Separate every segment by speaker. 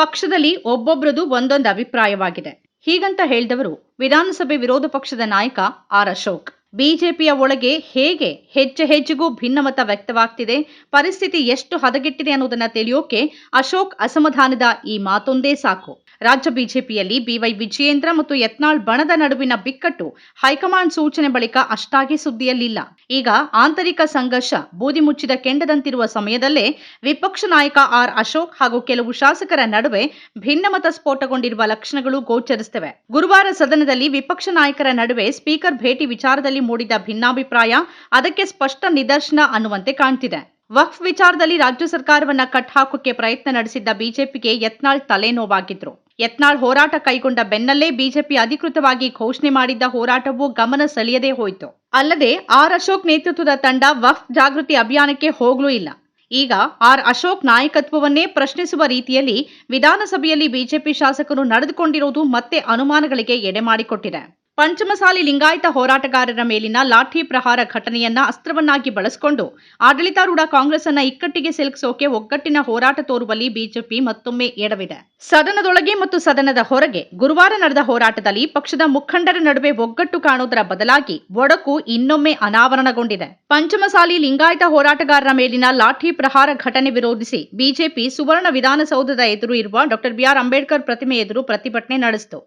Speaker 1: ಪಕ್ಷದಲ್ಲಿ ಒಬ್ಬೊಬ್ಬರದು ಒಂದೊಂದು ಅಭಿಪ್ರಾಯವಾಗಿದೆ. ಹೀಗಂತ ಹೇಳಿದವರು ವಿಧಾನಸಭೆ ವಿರೋಧ ಪಕ್ಷದ ನಾಯಕ ಆರ್ ಅಶೋಕ್. ಬಿಜೆಪಿಯ ಒಳಗೆ ಹೇಗೆ ಹೆಜ್ಜೆ ಹೆಜ್ಜೆಗೂ ಭಿನ್ನಮತ ವ್ಯಕ್ತವಾಗ್ತಿದೆ, ಪರಿಸ್ಥಿತಿ ಎಷ್ಟು ಹದಗೆಟ್ಟಿದೆ ಅನ್ನೋದನ್ನ ತಿಳಿಯೋಕೆ ಅಶೋಕ್ ಅಸಮಾಧಾನದ ಈ ಮಾತೊಂದೇ ಸಾಕು. ರಾಜ್ಯ ಬಿಜೆಪಿಯಲ್ಲಿ ಬಿವೈ ವಿಜಯೇಂದ್ರ ಮತ್ತು ಯತ್ನಾಳ್ ಬಣದ ನಡುವಿನ ಬಿಕ್ಕಟ್ಟು ಹೈಕಮಾಂಡ್ ಸೂಚನೆ ಬಳಿಕ ಅಷ್ಟಾಗಿ ಸುದ್ದಿಯಲ್ಲಿಲ್ಲ. ಈಗ ಆಂತರಿಕ ಸಂಘರ್ಷ ಬೂದಿ ಮುಚ್ಚಿದ ಕೆಂಡದಂತಿರುವ ಸಮಯದಲ್ಲೇ ವಿಪಕ್ಷ ನಾಯಕ ಆರ್ ಅಶೋಕ್ ಹಾಗೂ ಕೆಲವು ಶಾಸಕರ ನಡುವೆ ಭಿನ್ನಮತ ಸ್ಫೋಟಗೊಂಡಿರುವ ಲಕ್ಷಣಗಳು ಗೋಚರಿಸುತ್ತವೆ. ಗುರುವಾರ ಸದನದಲ್ಲಿ ವಿಪಕ್ಷ ನಾಯಕರ ನಡುವೆ ಸ್ಪೀಕರ್ ಭೇಟಿ ವಿಚಾರದಲ್ಲಿ ಮೂಡಿದ ಭಿನ್ನಾಭಿಪ್ರಾಯ ಅದಕ್ಕೆ ಸ್ಪಷ್ಟ ನಿದರ್ಶನ ಅನ್ನುವಂತೆ ಕಾಣ್ತಿದೆ. ವಕ್ಫ್ ವಿಚಾರದಲ್ಲಿ ರಾಜ್ಯ ಸರ್ಕಾರವನ್ನ ಕಟ್ ಹಾಕೋಕೆ ಪ್ರಯತ್ನ ನಡೆಸಿದ್ದ ಬಿಜೆಪಿಗೆ ಯತ್ನಾಳ್ ತಲೆನೋವಾಗಿದ್ರು. ಯತ್ನಾಳ್ ಹೋರಾಟ ಕೈಗೊಂಡ ಬೆನ್ನಲ್ಲೇ ಬಿಜೆಪಿ ಅಧಿಕೃತವಾಗಿ ಘೋಷಣೆ ಮಾಡಿದ್ದ ಹೋರಾಟವು ಗಮನ ಸೆಳೆಯದೇ ಹೋಯಿತು. ಅಲ್ಲದೆ ಆರ್ ಅಶೋಕ್ ನೇತೃತ್ವದ ತಂಡ ವಕ್ಫ್ ಜಾಗೃತಿ ಅಭಿಯಾನಕ್ಕೆ ಹೋಗಲೂ ಇಲ್ಲ. ಈಗ ಆರ್ ಅಶೋಕ್ ನಾಯಕತ್ವವನ್ನೇ ಪ್ರಶ್ನಿಸುವ ರೀತಿಯಲ್ಲಿ ವಿಧಾನಸಭೆಯಲ್ಲಿ ಬಿಜೆಪಿ ಶಾಸಕರು ನಡೆದುಕೊಂಡಿರುವುದು ಮತ್ತೆ ಅನುಮಾನಗಳಿಗೆ ಎಡೆ ಮಾಡಿಕೊಟ್ಟಿದೆ. ಪಂಚಮಸಾಲಿ ಲಿಂಗಾಯತ ಹೋರಾಟಗಾರರ ಮೇಲಿನ ಲಾಠಿ ಪ್ರಹಾರ ಘಟನೆಯನ್ನ ಅಸ್ತ್ರವನ್ನಾಗಿ ಬಳಸಿಕೊಂಡು ಆಡಳಿತಾರೂಢ ಕಾಂಗ್ರೆಸ್ ಅನ್ನ ಇಕ್ಕಟ್ಟಿಗೆ ಸಿಲುಕಿಸೋಕೆ ಒಗ್ಗಟ್ಟಿನ ಹೋರಾಟ ತೋರುವಲ್ಲಿ ಬಿಜೆಪಿ ಮತ್ತೊಮ್ಮೆ ಎಡವಿದೆ. ಸದನದೊಳಗೆ ಮತ್ತು ಸದನದ ಹೊರಗೆ ಗುರುವಾರ ನಡೆದ ಹೋರಾಟದಲ್ಲಿ ಪಕ್ಷದ ಮುಖಂಡರ ನಡುವೆ ಒಗ್ಗಟ್ಟು ಕಾಣುವುದರ ಬದಲಾಗಿ ಒಡಕು ಇನ್ನೊಮ್ಮೆ ಅನಾವರಣಗೊಂಡಿದೆ. ಪಂಚಮಸಾಲಿ ಲಿಂಗಾಯತ ಹೋರಾಟಗಾರರ ಮೇಲಿನ ಲಾಠಿ ಪ್ರಹಾರ ಘಟನೆ ವಿರೋಧಿಸಿ ಬಿಜೆಪಿ ಸುವರ್ಣ ವಿಧಾನಸೌಧದ ಎದುರು ಇರುವ ಡಾಕ್ಟರ್ ಬಿಆರ್ ಅಂಬೇಡ್ಕರ್ ಪ್ರತಿಮೆ ಎದುರು ಪ್ರತಿಭಟನೆ ನಡೆಸಿತು.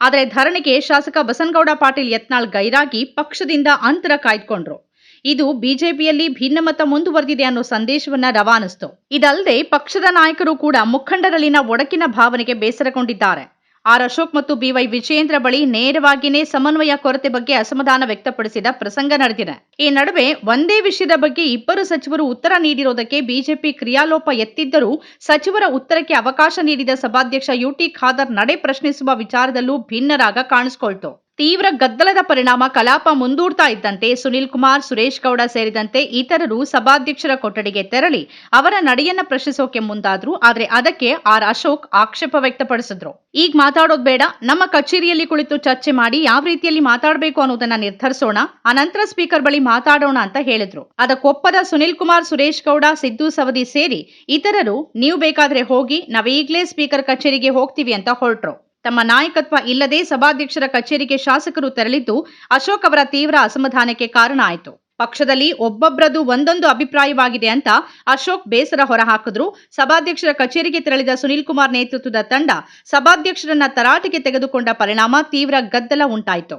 Speaker 1: ಆದರೆ ಧರಣಿಗೆ ಶಾಸಕ ಬಸನಗೌಡ ಪಾಟೀಲ್ ಯತ್ನಾಳ್ ಗೈರಾಗಿ ಪಕ್ಷದಿಂದ ಅಂತರ ಕಾಯ್ದುಕೊಂಡ್ರು. ಇದು ಬಿಜೆಪಿಯಲ್ಲಿ ಭಿನ್ನಮತ ಮುಂದುವರೆದಿದೆ ಅನ್ನೋ ಸಂದೇಶವನ್ನ ರವಾನಿಸ್ತು. ಇದಲ್ಲದೆ ಪಕ್ಷದ ನಾಯಕರು ಕೂಡ ಮುಖಂಡರಲ್ಲಿನ ಒಡಕಿನ ಭಾವನೆಗೆ ಬೇಸರಗೊಂಡಿದ್ದಾರೆ. ಆರ್ ಅಶೋಕ್ ಮತ್ತು ಬಿವೈ ವಿಜಯೇಂದ್ರ ಬಳಿ ನೇರವಾಗಿಯೇ ಸಮನ್ವಯ ಕೊರತೆ ಬಗ್ಗೆ ಅಸಮಾಧಾನ ವ್ಯಕ್ತಪಡಿಸಿದ ಪ್ರಸಂಗ ನಡೆದಿದೆ. ಈ ನಡುವೆ ಒಂದೇ ವಿಷಯದ ಬಗ್ಗೆ ಇಬ್ಬರು ಸಚಿವರು ಉತ್ತರ ನೀಡಿರೋದಕ್ಕೆ ಬಿಜೆಪಿ ಕ್ರಿಯಾಲೋಪ ಎತ್ತಿದ್ದರೂ ಸಚಿವರ ಉತ್ತರಕ್ಕೆ ಅವಕಾಶ ನೀಡಿದ ಸಭಾಧ್ಯಕ್ಷ ಯುಟಿ ಖಾದರ್ ನಡೆ ಪ್ರಶ್ನಿಸುವ ವಿಚಾರದಲ್ಲೂ ಭಿನ್ನರಾಗ ಕಾಣಿಸಿಕೊಳ್ತು. ತೀವ್ರ ಗದ್ದಲದ ಪರಿಣಾಮ ಕಲಾಪ ಮುಂದೂಡ್ತಾ ಇದ್ದಂತೆ ಸುನಿಲ್ ಕುಮಾರ್, ಸುರೇಶ್ ಗೌಡ ಸೇರಿದಂತೆ ಇತರರು ಸಭಾಧ್ಯಕ್ಷರ ಕೊಠಡಿಗೆ ತೆರಳಿ ಅವರ ನಡೆಯನ್ನ ಪ್ರಶ್ನಿಸೋಕೆ ಮುಂದಾದ್ರು. ಆದ್ರೆ ಅದಕ್ಕೆ ಆರ್ ಅಶೋಕ್ ಆಕ್ಷೇಪ ವ್ಯಕ್ತಪಡಿಸಿದ್ರು. ಈಗ ಮಾತಾಡೋದ್ ಬೇಡ. ನಮ್ಮ ಕಚೇರಿಯಲ್ಲಿ ಕುಳಿತು ಚರ್ಚೆ ಮಾಡಿ ಯಾವ ರೀತಿಯಲ್ಲಿ ಮಾತಾಡಬೇಕು ಅನ್ನೋದನ್ನ ನಿರ್ಧರಿಸೋಣ. ಅನಂತರ ಸ್ಪೀಕರ್ ಬಳಿ ಮಾತಾಡೋಣ ಅಂತ ಹೇಳಿದ್ರು. ಅದಕ್ಕೊಪ್ಪದ ಸುನಿಲ್ ಕುಮಾರ್, ಸುರೇಶ್ ಗೌಡ, ಸಿದ್ದು ಸವದಿ ಸೇರಿ ಇತರರು ನೀವು ಬೇಕಾದ್ರೆ ಹೋಗಿ ನಾವೀಗ್ಲೇ ಸ್ಪೀಕರ್ ಕಚೇರಿಗೆ ಹೋಗ್ತೀವಿ ಅಂತ ಹೊರಟ್ರು. ತಮ್ಮ ನಾಯಕತ್ವ ಇಲ್ಲದೆ ಸಭಾಧ್ಯಕ್ಷರ ಕಚೇರಿಗೆ ಶಾಸಕರು ತೆರಳಿದ್ದು ಅಶೋಕ್ ಅವರ ತೀವ್ರ ಅಸಮಾಧಾನಕ್ಕೆ ಕಾರಣ ಆಯಿತು. ಪಕ್ಷದಲ್ಲಿ ಒಬ್ಬೊಬ್ಬರದು ಒಂದೊಂದು ಅಭಿಪ್ರಾಯವಾಗಿದೆ ಅಂತ ಅಶೋಕ್ ಬೇಸರ ಹೊರಹಾಕಿದ್ರು. ಸಭಾಧ್ಯಕ್ಷರ ಕಚೇರಿಗೆ ತೆರಳಿದ ಸುನಿಲ್ ಕುಮಾರ್ ನೇತೃತ್ವದ ತಂಡ ಸಭಾಧ್ಯಕ್ಷರನ್ನ ತರಾಟೆಗೆ ತೆಗೆದುಕೊಂಡ ಪರಿಣಾಮ ತೀವ್ರ ಗದ್ದಲ ಉಂಟಾಯಿತು.